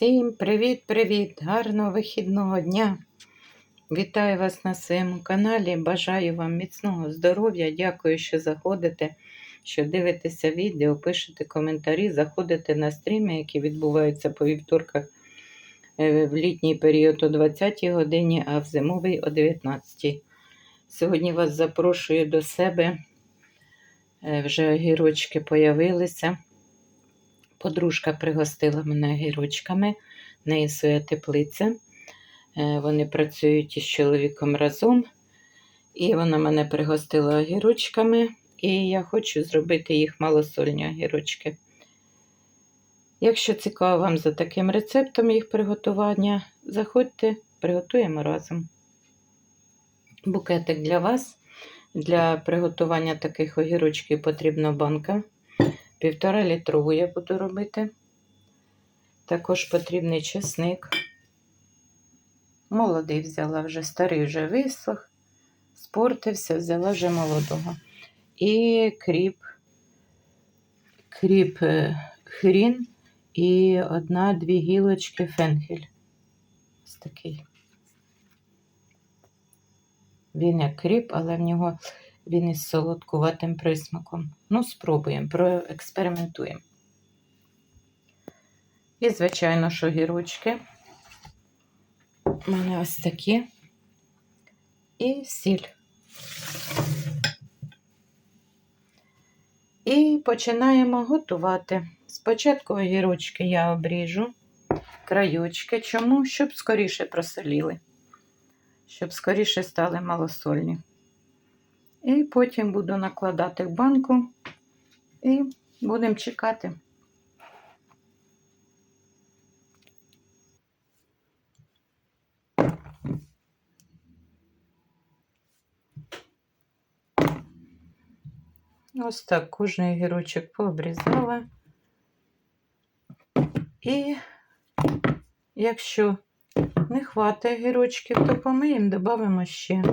Всім привіт-привіт! Гарного вихідного дня! Вітаю вас на своєму каналі. Бажаю вам міцного здоров'я. Дякую, що заходите, що дивитеся відео, пишете коментарі, заходите на стріми, які відбуваються по вівторках е, в літній період о 20-й годині, а в зимовий о 19. Сьогодні вас запрошую до себе. Е, Вже огірочки появилися. Подружка пригостила мене огірочками, в неї своя теплиця. Е, Вони працюють із чоловіком разом. І вона мене пригостила огірочками, і я хочу зробити їх малосольні огірочки. Якщо цікаво вам за таким рецептом їх приготування, заходьте, приготуємо разом. Букетик для вас. Для приготування таких огірочків потрібна банка. Півтора літрову я буду робити. Також потрібний чесник. Молодий взяла вже, старий вже висох, спортився, взяла вже молодого. І кріп, кріп е, хрін і одна-дві гілочки фенхель. Ось такий. Він як кріп, але в нього він із солодкуватим присмаком. Ну, спробуємо, проекспериментуємо. І, звичайно, що гірочки. У мене ось такі. І сіль. І починаємо готувати. Спочатку огірочки я обріжу краючки. Чому? Щоб скоріше просоліли, щоб скоріше стали малосольні. І потім буду накладати в банку і будемо чекати. Ось так кожний гірочок пообрізала. І якщо не хватає гірочків, то помиємо, додамо ще.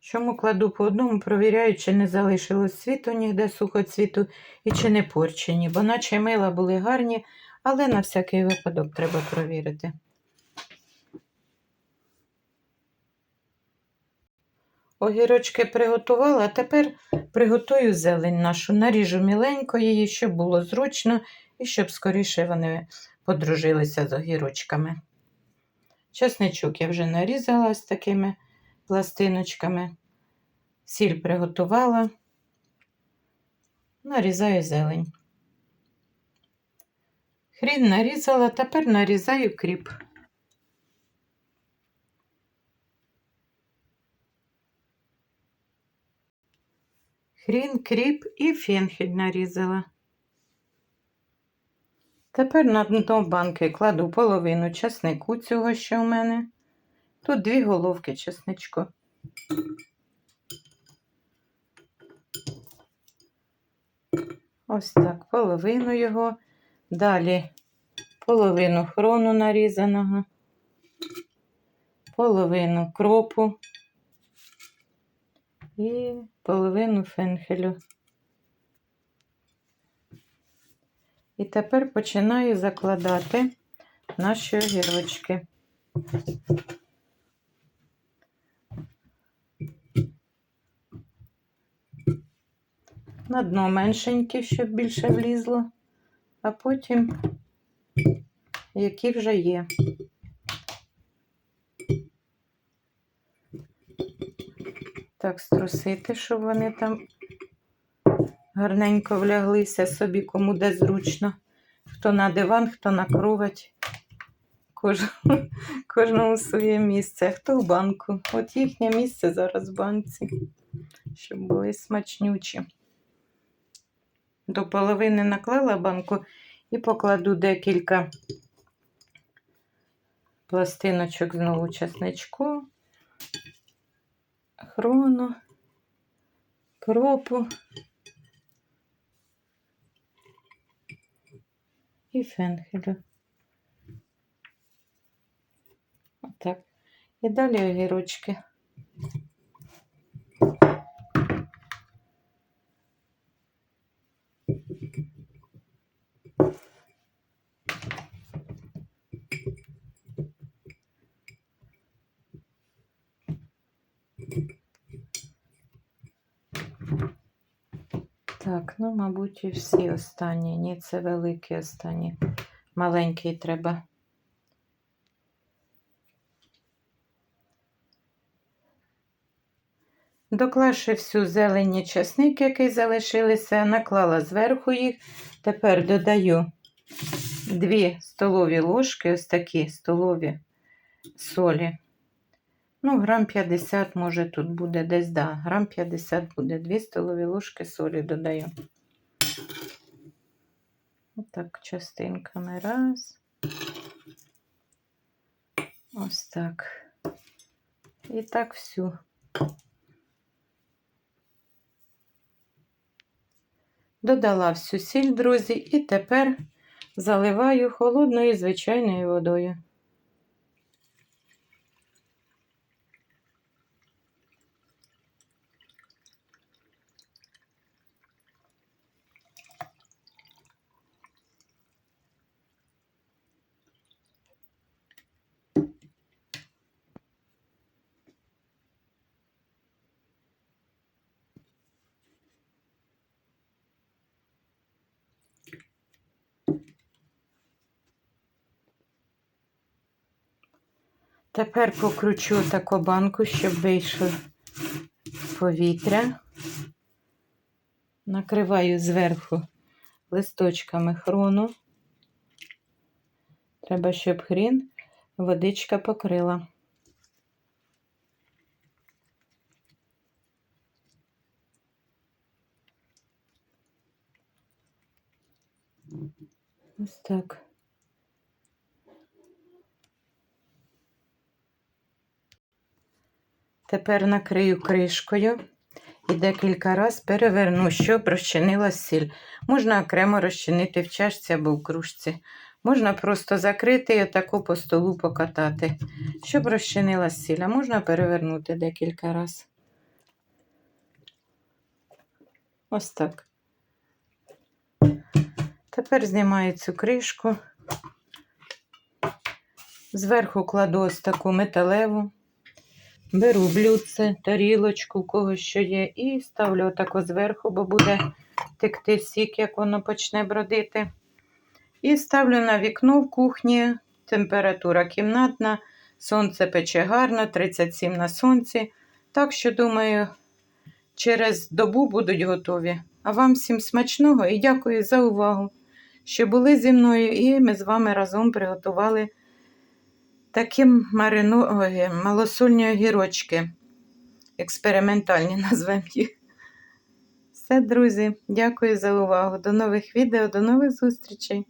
Чому кладу по одному, провіряю, чи не залишилось світу ніде сухоцвіту і чи не порчені, бо наче мила були гарні, але на всякий випадок треба провірити. Огірочки приготувала, а тепер приготую зелень нашу, наріжу міленько її, щоб було зручно і щоб скоріше вони подружилися з огірочками. Чесничок я вже нарізала з такими пластиночками. Сіль приготувала, нарізаю зелень. Хрін нарізала, тепер нарізаю кріп. Хрін, кріп і фенхель нарізала. Тепер на дно банки кладу половину часнику цього, що в мене. Тут дві головки чесничку. Ось так, половину його. Далі половину хрону нарізаного, половину кропу і половину фенхелю. І тепер починаю закладати наші огірочки. На дно меншеньке, щоб більше влізло, а потім які вже є. Так, струсити, щоб вони там гарненько вляглися собі, кому де зручно. Хто на диван, хто на кровать. Кож... Кожному своє місце, хто в банку. От їхнє місце зараз в банці, щоб були смачнючі. До половини наклала банку і покладу декілька пластиночок знову часничку, хрону, кропу і фенхелю. Отак. І далі огірочки. Так, ну, мабуть, і всі останні. Ні, це великі останні. Маленький треба. Доклавши всю зелені часник, який залишилися, наклала зверху їх. Тепер додаю 2 столові ложки, ось такі столові солі. Ну, грам 50, може, тут буде десь, да, грам 50 буде. 2 столові ложки солі додаю. Так, частинками раз. Ось так. І так всю. Додала всю сіль, друзі, і тепер заливаю холодною звичайною водою. Тепер покручу таку банку, щоб вийшло повітря. Накриваю зверху листочками хрону. Треба, щоб хрін водичка покрила. Ось так. Тепер накрию кришкою і декілька разів переверну, щоб розчинила сіль. Можна окремо розчинити в чашці або в кружці. Можна просто закрити і отаку по столу покатати, щоб розчинила сіль. А можна перевернути декілька разів. Ось так. Тепер знімаю цю кришку. Зверху кладу ось таку металеву. Беру блюдце, тарілочку, у кого що є, і ставлю отако зверху, бо буде текти сік, як воно почне бродити. І ставлю на вікно в кухні. Температура кімнатна, сонце пече гарно, 37 на сонці. Так що, думаю, через добу будуть готові. А вам всім смачного і дякую за увагу, що були зі мною, і ми з вами разом приготували такі марину... ой, малосольні огірочки. Експериментальні назвемо їх. Все, друзі, дякую за увагу. До нових відео, до нових зустрічей!